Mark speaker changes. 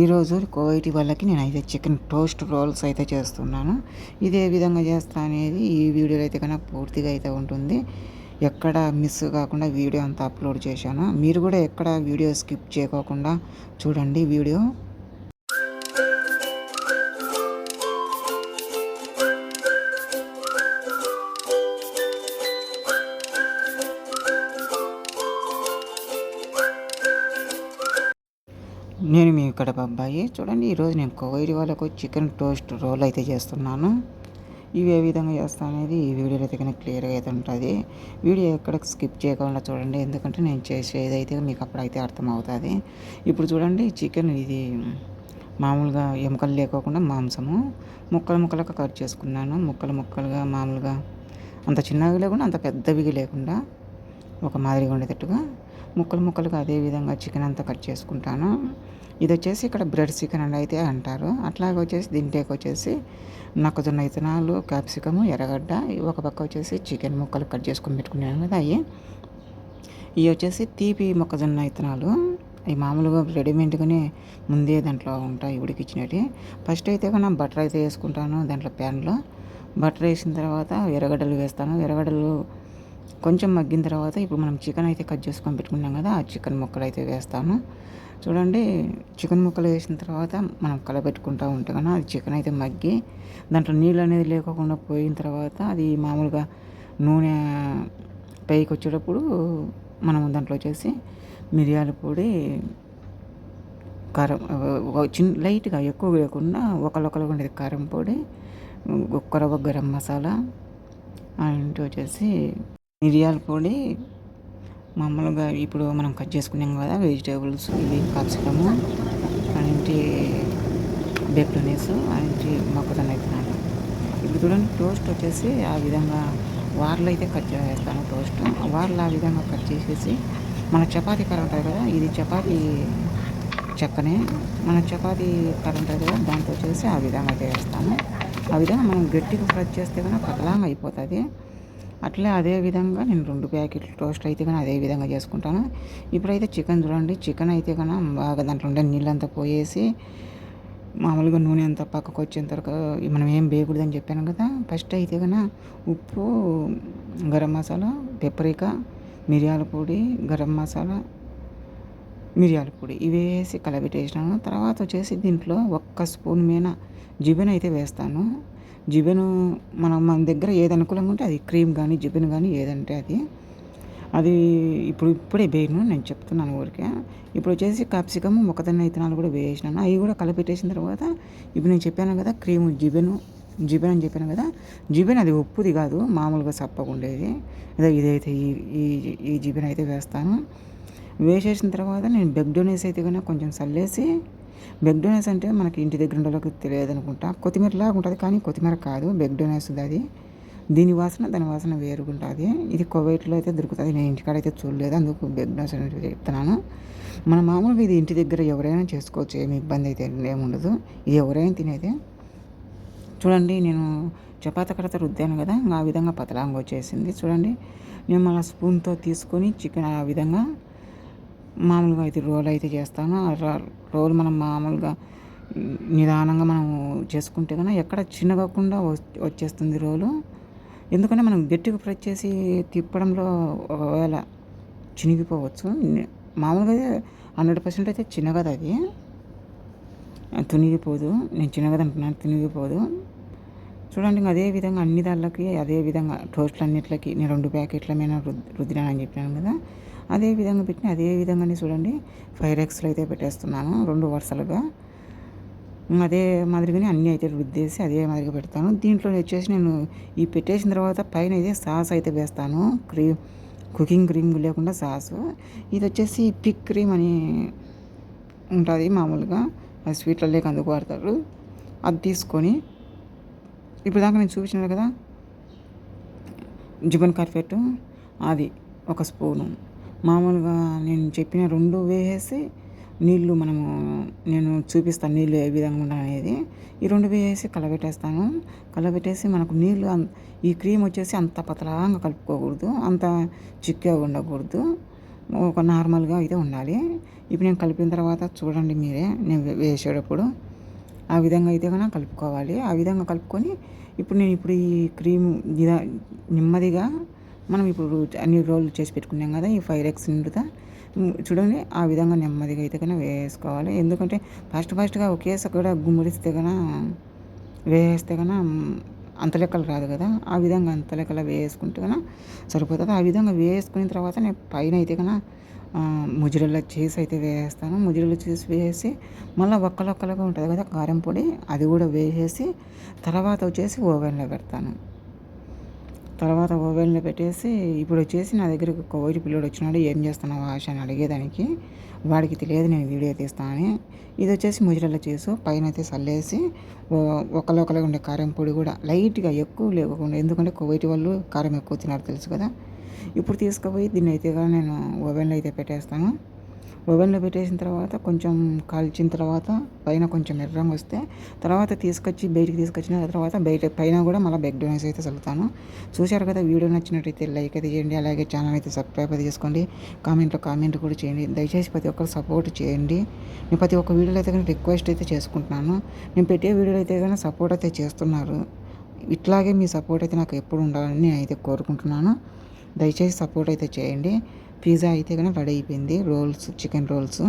Speaker 1: ఈరోజు కోవైటి వాళ్ళకి నేను అయితే చికెన్ టోస్ట్ రోల్స్ అయితే చేస్తున్నాను. ఇదే విధంగా చేస్తా అనేది ఈ వీడియోలో అయితే కన్నా పూర్తిగా అయితే ఉంటుంది. ఎక్కడ మిస్ కాకుండా వీడియో అంతా అప్లోడ్ చేశాను. మీరు కూడా ఎక్కడ వీడియో స్కిప్ చేయకోకుండా చూడండి వీడియో. నేను మీ ఇక్కడ అబ్బాయి. చూడండి ఈరోజు నేను కోవైరి వాళ్ళకు చికెన్ టోస్ట్ రోల్ అయితే చేస్తున్నాను. ఇవి ఏ విధంగా చేస్తాను అనేది ఈ వీడియోలో అయితే కనుక క్లియర్గా అయితే ఉంటుంది. వీడియో ఎక్కడ స్కిప్ చేయకుండా చూడండి ఎందుకంటే నేను చేసేదైతే మీకు అప్పుడైతే అర్థమవుతుంది. ఇప్పుడు చూడండి చికెన్ ఇది మామూలుగా ఎముకలు లేకోకుండా మాంసము. ముక్కలు ముక్కలుగా కట్ చేసుకున్నాను. ముక్కలు ముక్కలుగా మామూలుగా అంత చిన్నవి లేకుండా అంత పెద్దవి లేకుండా ఒక మాదిరిగా ఉండేటట్టుగా ముక్కలు ముక్కలుగా అదే విధంగా చికెన్ అంతా కట్ చేసుకుంటాను. ఇది వచ్చేసి ఇక్కడ బ్రెడ్ చికెన్ అని అయితే అంటారు. అట్లాగే వచ్చేసి దీంట్లోకి వచ్చేసి నక్కజొన్న ఇతనాలు క్యాప్సికము ఎర్రగడ్డ ఒక పక్క వచ్చేసి చికెన్ ముక్కలు కట్ చేసుకొని పెట్టుకున్నాను కదా అవి ఇవి వచ్చేసి తీపి మొక్కజొన్న ఇతనాలు అవి మామూలుగా రెడీమేడ్గానే ముందే దాంట్లో ఉంటాయి ఉడికిచ్చినవి. ఫస్ట్ అయితే కన్నా బటర్ అయితే వేసుకుంటాను దాంట్లో ప్యాన్లో. బటర్ వేసిన తర్వాత ఎర్రగడ్డలు వేస్తాను. ఎర్రగడ్డలు కొంచెం మగ్గిన తర్వాత ఇప్పుడు మనం చికెన్ అయితే కట్ చేసుకొని పెట్టుకున్నాం కదా ఆ చికెన్ ముక్కలు అయితే వేస్తాము. చూడండి చికెన్ ముక్కలు వేసిన తర్వాత మనం కలబెట్టుకుంటూ ఉంటే కన్నా అది చికెన్ అయితే మగ్గి దాంట్లో నీళ్ళు అనేది లేకోకుండా పోయిన తర్వాత అది మామూలుగా నూనె పైకి వచ్చేటప్పుడు మనం దాంట్లో వచ్చేసి మిరియాల పొడి కారం చిన్న లైట్గా ఎక్కువ వేయకుండా ఒకళ్ళొకరు ఉండేది. కారం పొడి ఒక్కరవ గరం మసాలా అండ్ వచ్చేసి మిరియాల పొడి మామూలుగా ఇప్పుడు మనం కట్ చేసుకున్నాం కదా వెజిటేబుల్స్ ఇవి కాప్సికము అలాంటి బెక్టోనీస్ అలాంటి మొక్కజొన్న విత్తనాలు ఇప్పుడు చూడండి టోస్ట్ వచ్చేసి ఆ విధంగా వార్లు అయితే కట్ చేస్తాను టోస్ట్. వార్లు ఆ విధంగా కట్ చేసేసి మన చపాతీ కర్ర ఉంటుంది కదా ఇది చపాతీ చెక్కనే మన చపాతీ కర్ర ఉంటుంది కదా దాంతో వచ్చేసి ఆ విధంగా చేస్తాము. ఆ విధంగా మనం గట్టిగా ఫ్రై చేస్తే కనుక పతలాంగా అయిపోతుంది. అట్లే అదే విధంగా నేను రెండు ప్యాకెట్లు టోస్ట్ అయితే కానీ అదే విధంగా చేసుకుంటాను. ఇప్పుడైతే చికెన్ చూడండి. చికెన్ అయితే కన్నా బాగా దాంట్లో ఉండే నీళ్ళంతా పోయేసి మామూలుగా నూనె అంతా పక్కకు వచ్చేంత మనం ఏం వేయకూడదని చెప్పాను కదా. ఫస్ట్ అయితే కన్నా ఉప్పు గరం మసాలా పెప్పరిక మిరియాల పొడి గరం మసాలా మిరియాల పొడి ఇవి వేసి కలబెట్టేసినాను తర్వాత వచ్చేసి దీంట్లో ఒక్క స్పూన్ మీద జిబెన్ అయితే వేస్తాను. జిబెను మనం మన దగ్గర ఏది అనుకూలంగా ఉంటే అది క్రీమ్ కానీ జిబెన్ కానీ ఏదంటే అది. అది ఇప్పుడు ఇప్పుడే వేయను నేను చెప్తున్నాను ఊరికే. ఇప్పుడు వచ్చేసి క్యాప్సికమ్ మొక్కజొన్న ఇత్తనాలు కూడా వేసినాను అవి కూడా కలిపెట్టేసిన తర్వాత ఇప్పుడు నేను చెప్పాను కదా క్రీము జిబెను జిబెన్ అని చెప్పాను కదా జిబెన్ అది ఉప్పుది కాదు మామూలుగా సప్పకుండేది అదే ఇదైతే ఈ ఈ ఈ జిబెన్ అయితే వేస్తాను. వేసేసిన తర్వాత నేను బెగ్డోనేస్ అయితే కన్నా కొంచెం చల్లేసి బెగ్డోనెస్ అంటే మనకి ఇంటి దగ్గర ఉండేలోకి తెలియదు అనుకుంటా కొత్తిమీర లాగా ఉంటుంది కానీ కొత్తిమీర కాదు. బెగ్డోనెస్ అది దీని వాసన దాని వాసన వేరుగుంటుంది. ఇది కొవైట్లో అయితే దొరుకుతుంది. నేను ఇంటికాడ అయితే చూడలేదు. అందుకు బెగ్డోనెస్ అనేది చెప్తున్నాను. మన మామూలుగా ఇది ఇంటి దగ్గర ఎవరైనా చేసుకోవచ్చు. ఏమి ఇబ్బంది అయితే ఏముండదు. ఇది ఎవరైనా తినేది. చూడండి నేను చపాత కడత రుద్దాను కదా. ఆ విధంగా పతలాంగా వచ్చేసింది. చూడండి నేను మళ్ళీ స్పూన్తో తీసుకొని చికెన్ ఆ విధంగా మామూలుగా అయితే రోల్ అయితే చేస్తాను. రోల్ మనం మామూలుగా నిదానంగా మనం చేసుకుంటే కన్నా ఎక్కడ చిన్నగకుండా వచ్చేస్తుంది రోలు. ఎందుకంటే మనం గట్టిగా ప్రెస్ చేసి తిప్పడంలో ఒకవేళ చినిగిపోవచ్చు. మామూలుగా హండ్రెడ్ పర్సెంట్ అయితే చిన్నగది అది. తునిగిపోదు. నేను చిన్నగది అంటున్నాను తునిగిపోదు. చూడండి అదే విధంగా అన్ని దాళ్ళకి అదే విధంగా టోస్ట్లు అన్నిట్లకి నేను రెండు ప్యాకెట్ల మీద రుద్దినానని చెప్పాను కదా. అదే విధంగా పెట్టిన అదే విధంగానే చూడండి. ఫైవ్ ఎక్స్లో అయితే పెట్టేస్తున్నాను రెండు వరుసలుగా. అదే మాదిరిగానే అన్నీ అయితే రుద్దేసి అదే మాదిరిగా పెడతాను. దీంట్లో వచ్చేసి నేను ఈ పెట్టేసిన తర్వాత పైన అయితే సాస్ అయితే వేస్తాను. క్రీమ్ కుకింగ్ క్రీమ్ లేకుండా సాసు. ఇది వచ్చేసి పిక్ క్రీమ్ అని ఉంటుంది మామూలుగా. అది స్వీట్లో లేక అందుకు వాడతారు. అది తీసుకొని ఇప్పుడు దాకా నేను చూపించినాను కదా. జుబన్ కార్పెట్. అది ఒక స్పూను. మామూలుగా నేను చెప్పిన రెండు వేసేసి నీళ్ళు మనము నేను చూపిస్తాను నీళ్ళు ఏ విధంగా ఉండాలనేది. ఈ రెండు వేసి కలబెట్టేస్తాను. కలబెట్టేసి మనకు నీళ్ళు ఈ క్రీమ్ వచ్చేసి అంత పతలాగా కలుపుకోకూడదు. అంత చిక్కగా ఉండకూడదు. ఒక నార్మల్గా అయితే ఉండాలి. ఇప్పుడు నేను కలిపిన తర్వాత చూడండి మీరే నేను వేసేటప్పుడు ఆ విధంగా అయితే కన్నా కలుపుకోవాలి. ఆ విధంగా కలుపుకొని ఇప్పుడు నేను ఇప్పుడు ఈ క్రీమ్ ఇదా నెమ్మదిగా మనం ఇప్పుడు అన్ని రోల్ చేసి పెట్టుకున్నాం కదా ఈ ఫైవ్ ఎక్స్ నిండుతా చూడండి ఆ విధంగా నెమ్మదిగా అయితే కన్నా వేసుకోవాలి. ఎందుకంటే ఫాస్ట్ ఫాస్ట్గా ఒకేసారి కూడా గుమ్మడిస్తే కన్నా వేస్తే కన్నా అంత లెక్కలు రాదు కదా. ఆ విధంగా అంత లెక్కలు వేసుకుంటే కనుక సరిపోతుంది. ఆ విధంగా వేసుకున్న తర్వాత నేను పైన అయితే కన్నా ముజిరల్లో చేసి అయితే వేస్తాను. ముజిరల్లో చేసి వేసి మళ్ళీ ఒక్కలొక్కలుగా ఉంటుంది కదా కారం పొడి అది కూడా వేసేసి తర్వాత వచ్చేసి ఓవెన్లో పెడతాను. తర్వాత ఓవెన్లో పెట్టేసి ఇప్పుడు వచ్చేసి నా దగ్గరికి ఒక వైట్ పిల్లోడు వచ్చినాడు ఏం చేస్తున్నావు ఆశ అని అడిగేదానికి వాడికి తెలియదు నేను వీడియో తీస్తానని ఇది వచ్చేసి ముజిరలో చేసు పైన అయితే చల్లేసి ఒకళ్ళు ఉండే కారం పొడి కూడా లైట్గా ఎక్కువ లేకుండా ఎందుకంటే కువైట్ వాళ్ళు కారం ఎక్కువ తినారు తెలుసు కదా. ఇప్పుడు తీసుకుపోయి దీన్ని అయితే నేను ఓవెన్లో అయితే పెట్టేస్తాను. ఓవెన్లో పెట్టేసిన తర్వాత కొంచెం కాల్చిన తర్వాత పైన కొంచెం ఎర్రంగా వస్తే తర్వాత తీసుకొచ్చి బయటికి తీసుకొచ్చిన తర్వాత బయట పైన కూడా మళ్ళీ బెగ్ డోనెస్ అయితే చల్లుతాను. చూశారు కదా వీడియో నచ్చినట్టయితే లైక్ అయితే చేయండి అలాగే ఛానల్ అయితే సబ్స్క్రైబ్ అయితే చేసుకోండి. కామెంట్లో కామెంట్ కూడా చేయండి. దయచేసి ప్రతి ఒక్కరు సపోర్ట్ చేయండి. నేను ప్రతి ఒక్క వీడియోలో అయితే కానీ రిక్వెస్ట్ అయితే చేసుకుంటున్నాను. నేను పెట్టే వీడియోలో అయితే కానీ సపోర్ట్ అయితే చేస్తున్నారు. ఇట్లాగే మీ సపోర్ట్ అయితే నాకు ఎప్పుడు ఉండాలని నేను అయితే కోరుకుంటున్నాను. దయచేసి సపోర్ట్ అయితే చేయండి. పిజ్జా అయితే కనుక రెడీ అయిపోయింది. Rolls chicken rolls.